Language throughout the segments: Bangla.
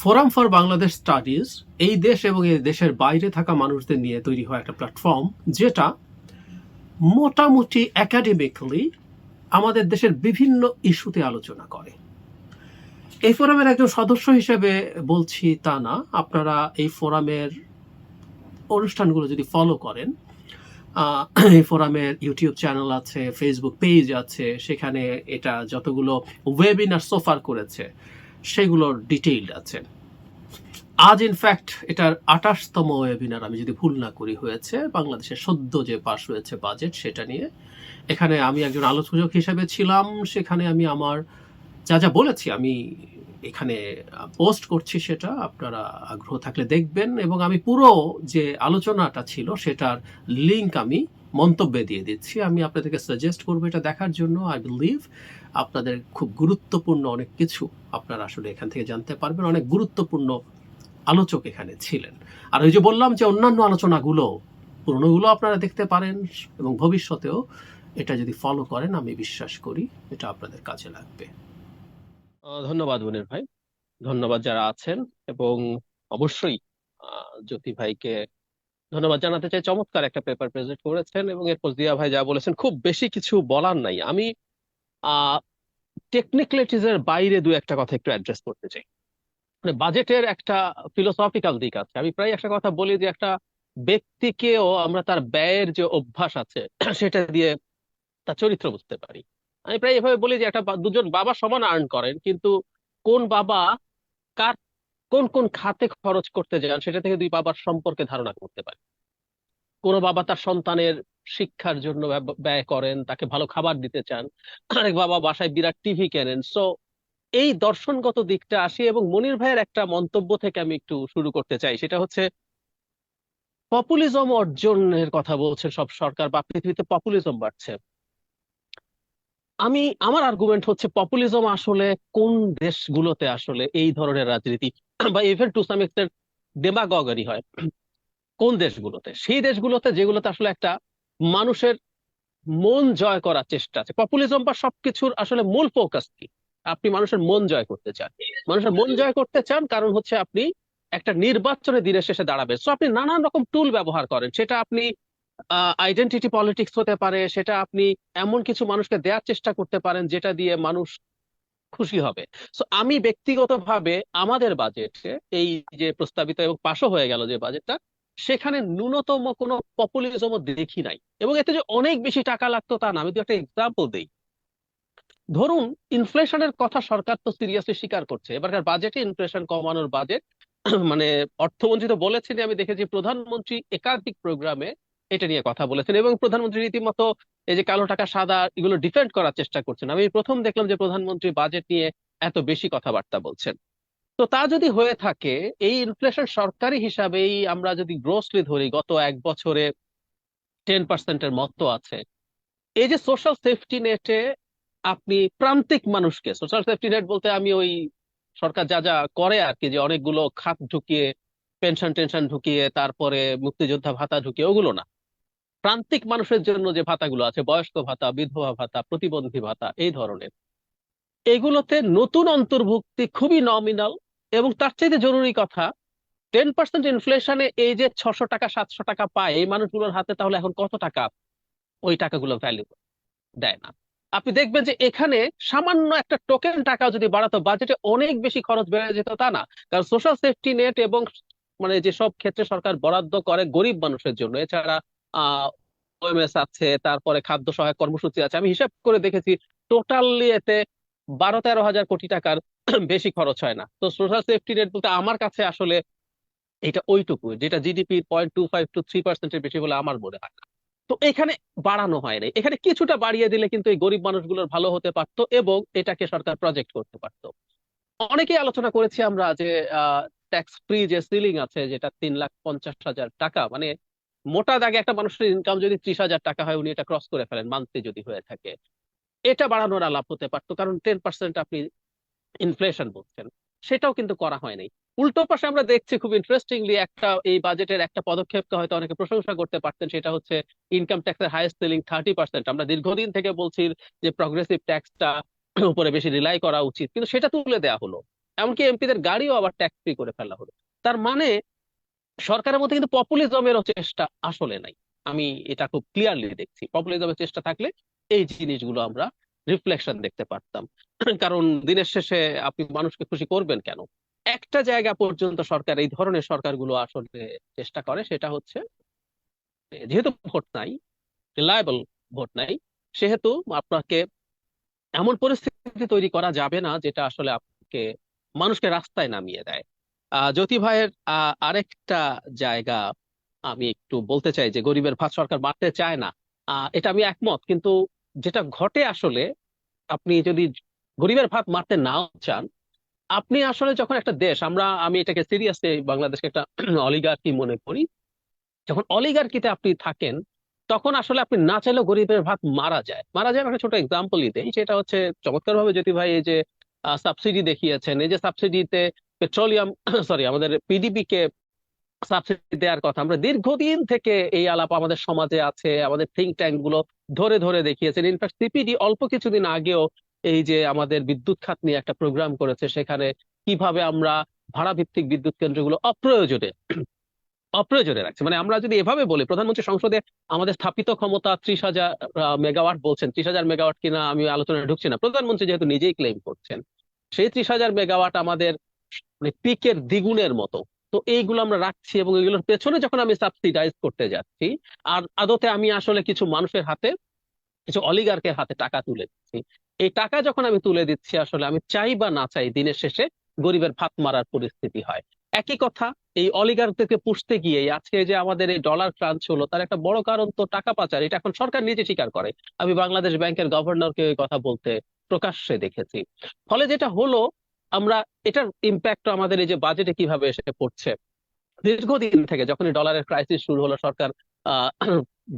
ফোরাম ফর বাংলাদেশ স্টাডিজ এই দেশ এবং এই দেশের বাইরে থাকা মানুষদের নিয়ে তৈরি হয় একটা প্ল্যাটফর্ম যেটা মোটামুটি একাডেমিকলি আমাদের দেশের বিভিন্ন ইস্যুতে আলোচনা করে। এই ফোরামের একজন সদস্য হিসেবে বলছি তা না, আপনারা এই ফোরামের অনুষ্ঠানগুলো যদি ফলো করেন এই ফোরামের ইউটিউব চ্যানেল আছে ফেসবুক পেজ আছে, সেখানে এটা যতগুলো ওয়েবিনার সোফার করেছে সেগুলোর ডিটেইলড আছে। আজ ইনফ্যাক্ট এটার আঠাশতম ওয়েবিনার আমি যদি ভুল না করি হয়েছে, বাংলাদেশের সদ্য যে পাশ হয়েছে বাজেট সেটা নিয়ে। এখানে আমি একজন আলোচক হিসেবে ছিলাম, সেখানে আমি আমার যা যা বলেছি আমি এখানে পোস্ট করছি সেটা, আপনারা আগ্রহ থাকলে দেখবেন। এবং আমি পুরো যে আলোচনাটা ছিল, সেটার লিংক আমি মন্তব্যে দিয়ে দিচ্ছি। আমি আপনাদেরকে সাজেস্ট করব এটা দেখার জন্য। আই বিলিভ আপনাদের খুব গুরুত্বপূর্ণ অনেক কিছু আপনারা আসলে এখান থেকে জানতে পারবেন। অনেক গুরুত্বপূর্ণ আলোচক এখানে ছিলেন। আর ওই যে বললাম যে অন্যান্য আলোচনাগুলো, পুরনোগুলো আপনারা দেখতে পারেন এবং ভবিষ্যতেও এটা যদি ফলো করেন, আমি বিশ্বাস করি এটা আপনাদের কাজে লাগবে। ধন্যবাদ মনির ভাই। ধন্যবাদ যারা আছেন এবং অবশ্যই জ্যোতি ভাইকে ধন্যবাদ জানাতে চাই। চমৎকার একটা পেপার প্রেজেন্ট করেছেন এবং এরপর জিয়া ভাই যা বলেছেন, খুব বেশি কিছু বলার নাই। আমি আহ টেকনিক্যালিটিজ এর বাইরে দু একটা কথা একটু অ্যাড্রেস করতে চাই। মানে বাজেটের একটা ফিলোসফিক্যাল দিক আছে। আমি প্রায় একটা কথা বলি যে একটা ব্যক্তিকেও আমরা তার ব্যয়ের যে অভ্যাস আছে, সেটা দিয়ে তার চরিত্র বুঝতে পারি। আমি প্রায় এভাবে বলি যে একটা দুজন বাবা সমান আর্ন করেন, কিন্তু কোন বাবা কার কোন কোন খাতে খরচ করতে যান সেটা থেকে দুই বাবার সম্পর্কে ধারণা করতে পারে। কোনো বাবা তার সন্তানের শিক্ষার জন্য ব্যয় করেন, তাকে ভালো খাবার দিতে চান, আরেক বাবা বাসায় বিরাট টিভি কেনেন। সো এই দর্শনগত দিকটা আসি এবং মনির ভাইয়ের একটা মন্তব্য থেকে আমি একটু শুরু করতে চাই। সেটা হচ্ছে পপুলিজম অর্জনের কথা বলছে সব সরকার বা পৃথিবীতে পপুলিজম বাড়ছে। আমি, আমার আর্গুমেন্ট হচ্ছে পপুলিজম আসলে কোন দেশগুলোতে আসলে এই ধরনের রাজনীতি বা even to some extent demagoguery হয়। কোন দেশগুলোতে? সেই দেশগুলোতে যেগুলোতে আসলে একটা মানুষের মন জয় করার চেষ্টা আছে। পপুলিজম বা সবকিছুর আসলে মূল ফোকাস কি? আপনি মানুষের মন জয় করতে চান। মানুষের মন জয় করতে চান কারণ হচ্ছে আপনি একটা নির্বাচনে দিনের শেষে দাঁড়াবেন। সো আপনি নানান রকম টুল ব্যবহার করেন। সেটা আপনি আইডেন্টিটি পলিটিক্স হতে পারে, সেটা আপনি এমন কিছু মানুষকে দেওয়ার চেষ্টা করতে পারেন, যেটা দিয়ে মানুষ খুশি হবে। সো আমি ব্যক্তিগতভাবে আমাদের বাজেটে এই যে প্রস্তাবিত এবং পাশও হয়ে গেল যে বাজেটটা সেখানে ন্যূনতম কোনো পপুলিজম দেখি নাই। এবং এতে যে অনেক বেশি টাকা লাগতো তা না। আমি দু একটা এক্সাম্পল দিই। ধরুন ইনফ্লেশনের কথা সরকার তো সিরিয়াসলি স্বীকার করছে। এবারকার বাজেটে ইনফ্লেশন কমানোর বাজেট মানে অর্থমন্ত্রী তো বলেছেন আমি দেখেছি প্রধানমন্ত্রী একাধিক প্রোগ্রামে এটা নিয়ে কথা বলেছেন এবং প্রধানমন্ত্রী রীতিমতো এই যে কালো টাকা, সাদা এগুলো ডিফেন্ড করার চেষ্টা করছেন। আমি প্রথম দেখলাম যে প্রধানমন্ত্রী বাজেট নিয়ে এত বেশি কথাবার্তা বলছেন। তো তা যদি হয়ে থাকে, এই ইনফ্লেশন সরকারি হিসাবেই আমরা যদি গ্রোসলি ধরি, গত এক বছরে টেন পার্সেন্টের মতো আছে। এই যে সোশ্যাল সেফটি নেটে আপনি প্রান্তিক মানুষকে সোশ্যাল সেফটি নেট বলতে আমি ওই সরকার যা যা করে আর কি, যে অনেকগুলো খাত ঢুকিয়ে পেনশন টেনশন ঢুকিয়ে, তারপরে মুক্তিযোদ্ধা ভাতা ঢুকিয়ে, ওগুলো না। প্রান্তিক মানুষের জন্য যে ভাতাগুলো আছে, বয়স্ক ভাতা, বিধবা ভাতা, প্রতিবন্ধী ভাতা, এই ধরনের, এগুলোতে নতুন অন্তর্ভুক্তি খুবই নমিনাল এবং তার চাইতে জরুরি কথা টেন পার্সেন্ট ইনফ্লেশনে এই যে ছশো টাকা, সাতশো টাকা পায় এই মানুষগুলোর হাতে তাহলে এখন কত টাকা ওই টাকাগুলো ভ্যালু দেয় না। আপনি দেখবেন যে এখানে সামান্য একটা টোকেন টাকা যদি বাড়াতো বাজেটে অনেক বেশি খরচ বেড়ে যেত তা না, কারণ সোশ্যাল সেফটি নেট এবং মানে যেসব ক্ষেত্রে সরকার বরাদ্দ করে গরিব মানুষের জন্য, এছাড়া আহ ওএমএস আছে, তারপরে খাদ্য সহায়ক কর্মসূচি আছে। আমি হিসাব করে দেখেছি টোটালি এতে বারো তেরো হাজার কোটি টাকার বেশি খরচ হয় না। তো সোশ্যাল সেফটি নেট বলতে আমার কাছে আসলে এটা ওইটুকু, যেটা GDP point two five two three পার্সেন্টের বেশি বলে আমার মনে হয় না। তো এখানে বাড়ানো হয় নাই। এখানে কিছুটা বাড়িয়ে দিলে কিন্তু এই গরিব মানুষগুলোর ভালো হতে পারতো এবং এটাকে সরকার প্রজেক্ট করতে পারতো। অনেকেই আলোচনা করেছি আমরা যে ট্যাক্স ফ্রি যে সিলিং আছে, যেটা তিন লাখ পঞ্চাশ হাজার টাকা মানে মোটা দাগে একটা মানুষের ইনকাম যদি ত্রিশ হাজার টাকা হয়, উনি এটা ক্রস করে ফেলেন মান্থলি যদি হয়ে থাকে। এটা বাড়ানোর আলাপ হতে পারতো, কারণ টেন পার্সেন্ট আপনি ইনফ্লেশন বলছেন, সেটাও কিন্তু করা হয়নি উল্টো পাশে আমরা দেখছি খুব ইন্টারেস্টিংলি একটা, এই বাজেটের একটা পদক্ষেপকে হয়তো অনেকে প্রশংসা করতে পারতেন, সেটা হচ্ছে ইনকাম ট্যাক্সের হাইয়েস্ট সেলিং থার্টি পার্সেন্ট আমরা দীর্ঘদিন থেকে বলছি যে প্রগ্রেসিভ ট্যাক্সটা উপরে বেশি রিলাই করা উচিত, কিন্তু সেটা তুলে দেওয়া হলো। এমনকি এমপিদের গাড়িও আবার ট্যাক্স ফ্রি করে ফেলা হলো। তার মানে সরকারের মধ্যে কিন্তু পপুলিজমেরও চেষ্টা আসলে নাই। আমি এটা খুব ক্লিয়ারলি দেখছি। পপুলিজমের চেষ্টা থাকলে এই জিনিসগুলো আমরা রিফ্লেকশন দেখতে পারতাম। কারণ দিনের শেষে আপনি মানুষকে খুশি করবেন কেন? একটা জায়গা পর্যন্ত সরকার, এই ধরনের সরকারগুলো আসলে চেষ্টা করে, সেটা হচ্ছে যেহেতু ভোট নাই রিলায়েবল ভোট নাই, সেহেতু আপনাকে এমন পরিস্থিতি তৈরি করা যাবে না যেটা আসলে আপনাকে মানুষকে রাস্তায় নামিয়ে দেয়। জ্যোতি ভাইয়ের আরেকটা জায়গা আমি একটু বলতে চাই যে গরিবের ভাত সরকার বাড়তে চায় না। এটা আমি একমত, কিন্তু যেটা ঘটে আসলে, আপনি যদি গরিবের ভাত মারতে নাও চান, আপনি আসলে যখন একটা দেশ, আমরা, আমি এটাকে সিরিয়াসলি বাংলাদেশকে একটা অলিগার্কি মনে করি, যখন অলিগার্কিতে আপনি থাকেন, তখন আসলে আপনি না চাইলেও গরিবের ভাত মারা যায়। মারা যায় একটা ছোট এক্সাম্পলই দেই, সেটা হচ্ছে চমৎকার ভাবে জ্যোতি ভাই এই যে সাবসিডি দেখিয়েছেন, এই যে সাবসিডিতে পেট্রোলিয়াম সরি আমাদের পিডিপি কে সাবসিডি দেওয়ার কথা। আমরা দীর্ঘদিন থেকে এই আলাপ আমাদের সমাজে আছে, আমাদের থিঙ্ক ট্যাঙ্কগুলো ধরে ধরে দেখিয়েছেন। ইনফ্যাক্ট সিপিডি অল্প কিছুদিন আগেও এই যে আমাদের বিদ্যুৎ খাত নিয়ে একটা প্রোগ্রাম করেছে, সেখানে কীভাবে আমরা ভাড়া ভিত্তিক বিদ্যুৎ কেন্দ্রগুলো অপ্রয়োজনে অপ্রয়োজনে রাখছে। মানে আমরা যদি এভাবে বলি, প্রধানমন্ত্রী সংসদে আমাদের স্থাপিত ক্ষমতা ত্রিশ হাজার মেগাওয়াট বলছেন। ত্রিশ হাজার মেগাওয়াট কিনা আমি আলোচনায় ঢুকছি না। প্রধানমন্ত্রী যেহেতু নিজেই ক্লেম করছেন, সেই ত্রিশ হাজার মেগাওয়াট আমাদের মানে পিকের দ্বিগুণের মতো। তো এইগুলো আমরা রাখছি এবং এগুলোর পেছনে যখন আমি সাবসিডাইজ করতে যাচ্ছি, আর আদতে আমি আসলে কিছু মানুষের হাতে, কিছু অলিগার্কের হাতে টাকা তুলে দিচ্ছি। এই টাকা যখন আমি তুলে দিচ্ছি আসলে আমি চাই বা না চাই, দিনের শেষে গরিবের ভাত মারার পরিস্থিতি হয়। একই কথা, এই অলিগারদেরকে পুষতে গিয়ে আজকে যে আমাদের এই ডলার ক্রাঞ্চ হলো, তার একটা বড় কারণ তো টাকা পাচার, এটা এখন সরকার নিজে স্বীকার করে। আমি বাংলাদেশ ব্যাংকের গভর্নরকে এই কথা বলতে প্রকাশ্যে দেখেছি। ফলে যেটা হলো আমরা, এটার ইম্প্যাক্ট আমাদের এই যে বাজেটে কীভাবে এসে পড়ছে। দীর্ঘদিন থেকে যখন ডলারের ক্রাইসিস শুরু হলো, সরকার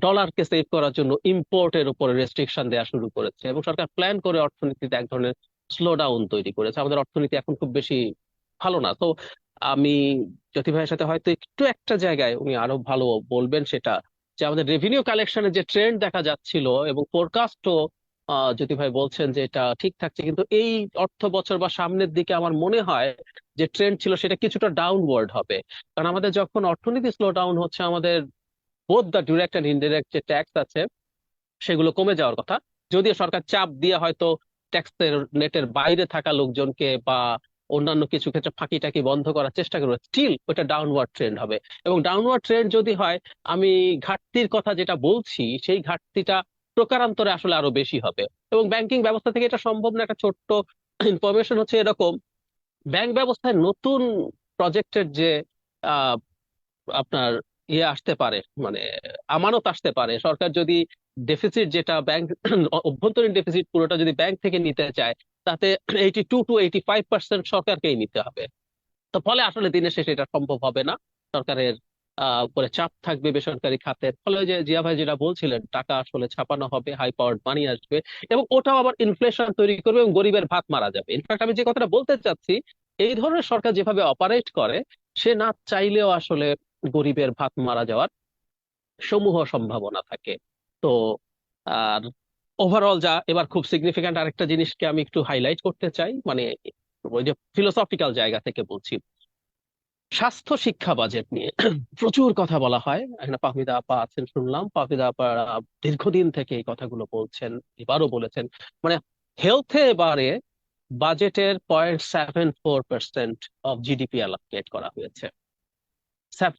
ডলারকে সেভ করার জন্য ইম্পোর্টের উপরে রেস্ট্রিকশন দেওয়া শুরু করেছে এবং সরকার প্ল্যান করে অর্থনীতিতে এক ধরনের স্লো ডাউন তৈরি করেছে। আমাদের অর্থনীতি এখন খুব বেশি ভালো না। তো আমি জ্যোতি ভাইয়ের সাথে হয়তো একটু একটা জায়গায় উনি আরও ভালো বলবেন সেটা যে আমাদের রেভিনিউ কালেকশনের যে ট্রেন্ড দেখা যাচ্ছিল এবং ফোরকাস্টও জ্যোতি ভাই বলছেন যে এটা ঠিক থাকছে। কিন্তু এই অর্থ বছর বা সামনের দিকে আমার মনে হয় যে ট্রেন্ড ছিল সেটা কিছুটা ডাউনওয়ার্ড হবে। কারণ আমাদের যখন অর্থনীতি স্লো ডাউন হচ্ছে, আমাদের বোধ দ্য ডিরেক্ট অ্যান্ড ইনডিরেক্ট যে ট্যাক্স আছে, সেগুলো কমে যাওয়ার কথা। যদিও সরকার চাপ দিয়ে হয়তো ট্যাক্সের নেটের বাইরে থাকা লোকজনকে বা অন্যান্য কিছু ক্ষেত্রে ফাঁকি টাকি বন্ধ করার চেষ্টা করবে স্টিল ওটা ডাউনওয়ার্ড ট্রেন্ড হবে। এবং ডাউনওয়ার্ড ট্রেন্ড যদি হয়, আমি ঘাটতির কথা যেটা বলছি, সেই ঘাটতিটা প্রকারান্তরে আসলে আরও বেশি হবে। এবং ব্যাংকিং ব্যবস্থা থেকে এটা সম্ভব না, একটা ছোট্ট ইনফরমেশন হচ্ছে এরকম। ব্যাংক ব্যবস্থায় নতুন প্রজেক্টের যে আপনার ইয়ে আসতে পারে মানে আমানত আসতে পারে, সরকার যদি ডেফিসিট যেটা ব্যাংক অভ্যন্তরীণ ডেফিসিট পুরোটা যদি ব্যাংক থেকে নিতে চায়, তাতে eighty two two eighty five percent সরকারকেই নিতে হবে। তো ফলে আসলে দিনের শেষে এটা সম্ভব হবে না, সরকারের উপরে চাপ থাকবে বেসরকারি খাতের ফলে যে জিয়া ভাই যেটা বলছিলেন, টাকা আসলে ছাপানো হবে হাই পাওয়ার্ড মানি আসবে এবং ওটাও আবার ইনফ্লেশন তৈরি করবে এবং গরিবের ভাত মারা যাবে। ইনফ্যাক্ট আমি যে কথাটা বলতে চাচ্ছি, এই ধরনের সরকার যেভাবে অপারেট করে, সে না চাইলেও আসলে গরিবের ভাত মারা যাওয়ার সমূহ সম্ভাবনা থাকে। তো, আর ওভারঅল যা, এবার খুব সিগনিফিক্যান্ট আরেকটা জিনিসকে আমি একটু হাইলাইট করতে চাই মানে ওই যে ফিলোসফিক্যাল জায়গা থেকে বলছি। স্বাস্থ্য শিক্ষা বাজেট নিয়ে প্রচুর কথা বলা হয়। এখানে পাহমিদা আপা আছেন, শুনলাম। পাহমিদা আপা দীর্ঘদিন থেকে এই কথাগুলো বলছেন, এবারও বলেছেন। মানে হেলথে এবারে বাজেটের point seven four percent of GDP allocate করা হয়েছে।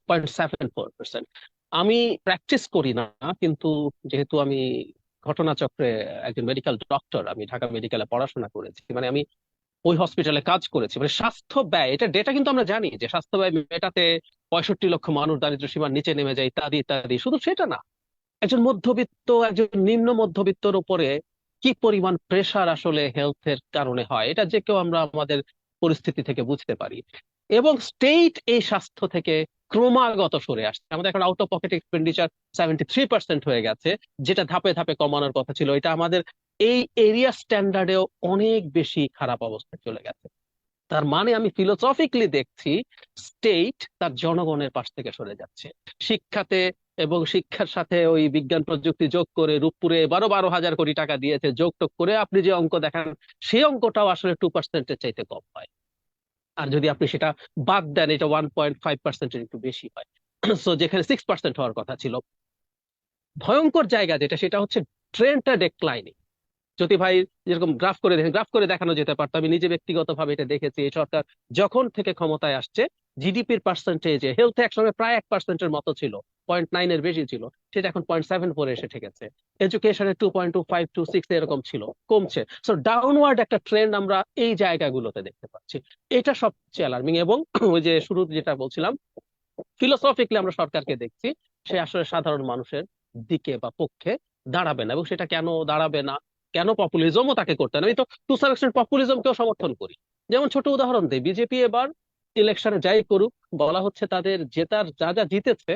পয়েন্ট সেভেন ফোর পার্সেন্ট আমি প্র্যাকটিস করি না, কিন্তু যেহেতু আমি ঘটনাচক্রে একজন মেডিকেল ডক্টর আমি ঢাকা মেডিকেলে পড়াশোনা করেছি মানে আমি ওই হসপিটালে কাজ করেছি। মানে স্বাস্থ্য ব্যয়, এটা ডেটা কিন্তু আমরা জানি যে স্বাস্থ্য ব্যয় মেটাতে পঁয়ষট্টি লক্ষ মানুষ দারিদ্র্য সীমার নিচে নেমে যায়, ইত্যাদি ইত্যাদি। শুধু সেটা না, একজন মধ্যবিত্ত, একজন নিম্ন মধ্যবিত্তর উপরে কি পরিমাণ প্রেসার আসলে হেলথের কারণে হয়, এটা যে কেউ আমরা আমাদের পরিস্থিতি থেকে বুঝতে পারি। এবং স্টেট এই স্বাস্থ্য থেকে ক্রমাগত সরে আসছে। আমাদের এখন out of pocket expenditure seventy three percent হয়ে গেছে, যেটা ধাপে ধাপে কমানোর কথা ছিল। এটা আমাদের এই এরিয়া স্ট্যান্ডার্ডেও অনেক বেশি খারাপ অবস্থায় চলে গেছে। তার মানে আমি ফিলোসফিকলি দেখছি স্টেট তার জনগণের পাশ থেকে সরে যাচ্ছে। শিক্ষাতে এবং শিক্ষার সাথে ওই বিজ্ঞান প্রযুক্তি যোগ করে রূপপুরে বারো বারো হাজার কোটি টাকা দিয়েছে, যোগ টোগ করে আপনি যে অঙ্ক দেখান, সেই অঙ্কটাও আসলে টু পার্সেন্টের চাইতে কম হয়। আর যদি আপনি সেটা বাদ দেন, এটা ওয়ান পয়েন্ট ফাইভ পার্সেন্টের একটু বেশি হয়। সো যেখানে সিক্স পার্সেন্ট হওয়ার কথা ছিল। ভয়ঙ্কর জায়গা যেটা, সেটা হচ্ছে ট্রেনটা ডেক্লাইনিং যদি ভাই যেরকম গ্রাফ করে দেখেন গ্রাফ করে দেখানো যেতে পারতো। আমি নিজে ব্যক্তিগতভাবে এটা দেখেছি, এই সরকার যখন থেকে ক্ষমতায় আসছে জিডিপির পার্সেন্টেজে হেলথ একসময় প্রায় এক পার্সেন্টের মতো ছিল পয়েন্ট নাইন এর বেশি ছিল, সেটা এখন পয়েন্ট সেভেন ফোর এসে ঠেকেছে। এডুকেশনে two point two five two six এরকম ছিল, কমছে। সো ডাউনওয়ার্ড একটা ট্রেন্ড আমরা এই জায়গাগুলোতে দেখতে পাচ্ছি। এটা সবচেয়ে অ্যালার্মিং এবং ওই যে শুরু যেটা বলছিলাম ফিলোসফিক্যালি আমরা সরকারকে দেখছি, সে আসলে সাধারণ মানুষের দিকে বা পক্ষে দাঁড়াবে না এবং সেটা কেন দাঁড়াবে না কেন পপুলিজমও তাকে করতে না? আমি তো টু সাম এক্সটেন্ট পপুলিজমকেও সমর্থন করি। যেমন ছোট উদাহরণ দিই বিজেপি এবার ইলেকশনে যাই করুক, বলা হচ্ছে তাদের জেতার যা যা জিতেছে,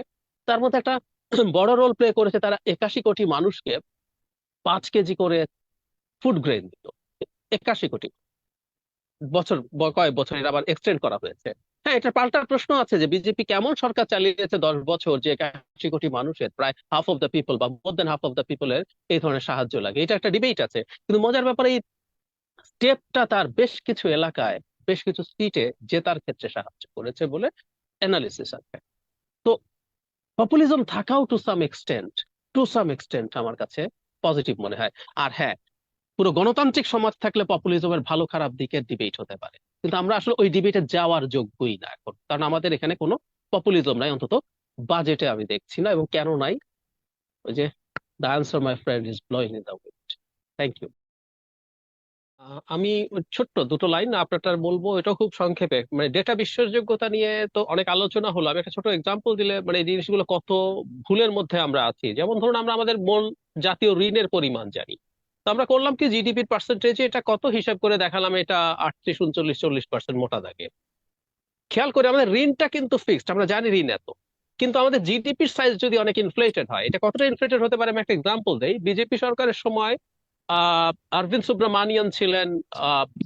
তার মধ্যে একটা বড় রোল প্লে করেছে তারা একাশি কোটি মানুষকে পাঁচ কেজি করে ফুড গ্রেন দিল। একাশি কোটি। বছর, কয়েক বছরের আবার এক্সটেন্ড করা হয়েছে। হ্যাঁ এটা পাল্টা প্রশ্ন আছে যে বিজেপি কেমন সরকার চালিয়েছে দশ বছর যে একাশি কোটি মানুষের প্রায় হাফ অফ দ্য পিপল বা more than half of the পিপলের এই ধরনের সাহায্য লাগে। এটা একটা ডিবেট আছে। কিন্তু মজার ব্যাপারে, এই স্টেপটা তার বেশ কিছু এলাকায়, বেশ কিছু সিটে জেতার ক্ষেত্রে সাহায্য করেছে বলে অ্যানালিসিস আছে। তো পপুলিজম থাকাও to some extent to some extent আমার কাছে পজিটিভ মনে হয়। আর হ্যাঁ পুরো গণতান্ত্রিক সমাজ থাকলে পপুলিজমের ভালো খারাপ দিকের ডিবেট হতে পারে। কিন্তু আমরা আসলে ওই ডিবেটে যাওয়ার যোগ্যই না এখন। কারণ আমাদের এখানে কোনো পপুলিজম নাই, অন্তত বাজেটে আমি দেখছি না এবং কেন নাই? ওই যে the answer my friend is blowing in the wind thank you আমি ছোট্ট দুটো লাইন আপনারটা বলব, এটাও খুব সংক্ষেপে। মানে ডেটা বিশ্বাসযোগ্যতা নিয়ে তো অনেক আলোচনা হলো। আমি একটা ছোট এক্সাম্পল দিলে মানে এই জিনিসগুলো কত ভুলের মধ্যে আমরা আছি। যেমন ধরুন, আমরা আমাদের মূল জাতীয় ঋণের পরিমাণ জানি। তো আমরা করলাম কি জিডিপির পার্সেন্টেজে এটা কত হিসাব করে দেখালাম? এটা আটত্রিশ, উনচল্লিশ, চল্লিশ পার্সেন্ট মোটা দাগে। খেয়াল করে আমাদের ঋণটা কিন্তু ফিক্সড আমরা জানি ঋণ এত। কিন্তু আমাদের জিডিপির সাইজ যদি অনেক ইনফ্লেটেড হয়, এটা কতটা ইনফ্লেটেড হতে পারে? আমি একটা এক্সাম্পল দেই। বিজেপি সরকারের সময় অরবিন্দ সুব্রমানিয়ন ছিলেন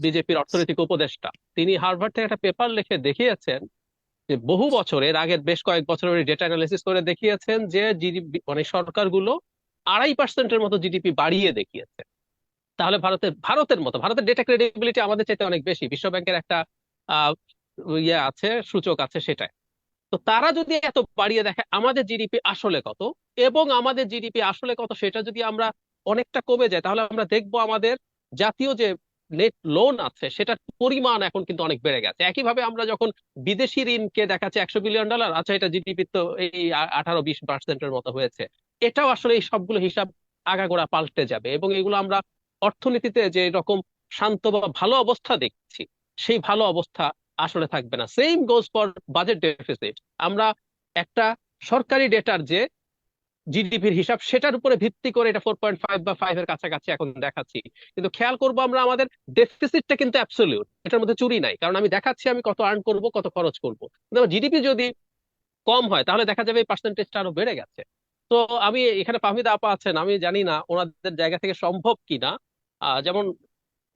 বিজেপির অর্থনৈতিক উপদেষ্টা। তিনি হার্ভার্ড থেকে একটা পেপার লিখে দেখিয়েছেন যে বহু বছরের আগের বেশ কয়েক বছরের ডেটা অ্যানালিসিস করে দেখিয়েছেন যে জিডিপি মানে সরকারগুলো আড়াই পার্সেন্টের মতো জিডিপি বাড়িয়ে দেখিয়েছে। তাহলে ভারতের ভারতের মতো, ভারতের ডেটা ক্রেডিবিলিটি আমাদের চাইতে অনেক বেশি। বিশ্ব ব্যাংকের একটা ইয়ে আছে, সূচক আছে সেটাই। তো তারা যদি এত বাড়িয়ে দেখে, আমাদের জিডিপি আসলে কত? এবং আমাদের জিডিপি আসলে কত, সেটা যদি আমরা অনেকটা কমে যায়, তাহলে আমরা দেখব আমাদের জাতীয় যে নেট লোন আছে, সেটার পরিমাণ এখন কিন্তু অনেক বেড়ে গেছে। একইভাবে আমরা যখন বিদেশি ঋণকে দেখাচ্ছে একশো বিলিয়ন ডলার আচ্ছা এটা জিডিপি তো এই আঠারো বিশ পার্সেন্টের মতো হয়েছে। এটাও আসলে এই সবগুলো হিসাব আগাগোড়া পাল্টে যাবে এবং এগুলো আমরা অর্থনীতিতে যে রকম শান্ত বা ভালো অবস্থা দেখছি, সেই ভালো অবস্থা আসলে থাকবে না। Same goes for budget deficit আমরা একটা সরকারি ডেটার যে জিডিপির হিসাব সেটার উপরে ভিত্তি করে এটা ফোর পয়েন্ট ফাইভ বা ফাইভ এর কাছাকাছি এখন দেখাচ্ছি। কিন্তু খেয়াল করব আমরা, আমাদের ডেফিসিটটা কিন্তু অ্যাবসলিউট এটার মধ্যে চুরি নাই। কারণ আমি দেখাচ্ছি আমি কত আর্ন করব, কত খরচ করব। কিন্তু জিডিপি যদি কম হয়, তাহলে দেখা যাবে এই পার্সেন্টেজটা আরও বেড়ে গেছে। তো আমি, এখানে পাহমিদা আপা আছেন, আমি জানি না ওনাদের জায়গা থেকে সম্ভব কিনা। যেমন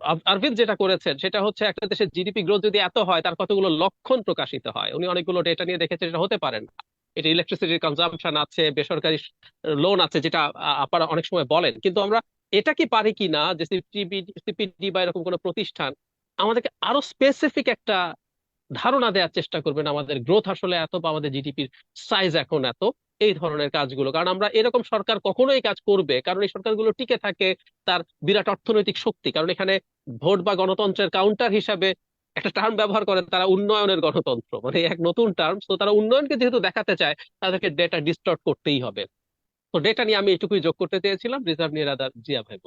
আর- আরভিদ যেটা করেছেন, সেটা হচ্ছে একটা দেশের জিডিপি গ্রোথ যদি এত হয়, তার কতগুলো লক্ষণ প্রকাশিত হয়? উনি অনেকগুলো ডেটা নিয়ে দেখেছেন এটা হতে পারে না। এটা ইলেকট্রিসিটির কনজাম্পশন আছে, বেসরকারি লোন আছে, যেটা আপনারা অনেক সময় বলেন। কিন্তু আমরা এটা কি পারি কি না? যে সিপিডি বা এরকম কোনো প্রতিষ্ঠান আমাদেরকে আরও স্পেসিফিক একটা ধারণা দেওয়ার চেষ্টা করবেন আমাদের গ্রোথ আসলে এত বা আমাদের জিডিপির সাইজ এখন এত, এই ধরনের কাজগুলো। কারণ আমরা এরকম সরকার কখনোই কাজ করবে, কারণ এই সরকারগুলো টিকে থাকে তার বিরাট অর্থনৈতিক শক্তি। কারণ এখানে ভোট বা গণতন্ত্রের কাউন্টার হিসাবে একটা টার্ম ব্যবহার করে তারা উন্নয়নের গণতন্ত্র। মানে এক নতুন টার্ম তো তারা উন্নয়নকে যেহেতু দেখাতে চায়, তাদেরকে ডেটা ডিস্টর্ট করতেই হবে। তো ডেটা নিয়ে আমি এটুকুই যোগ করতে চেয়েছিলাম। রিজার্ভ নিয়ে রাদার জিয়া ভাই।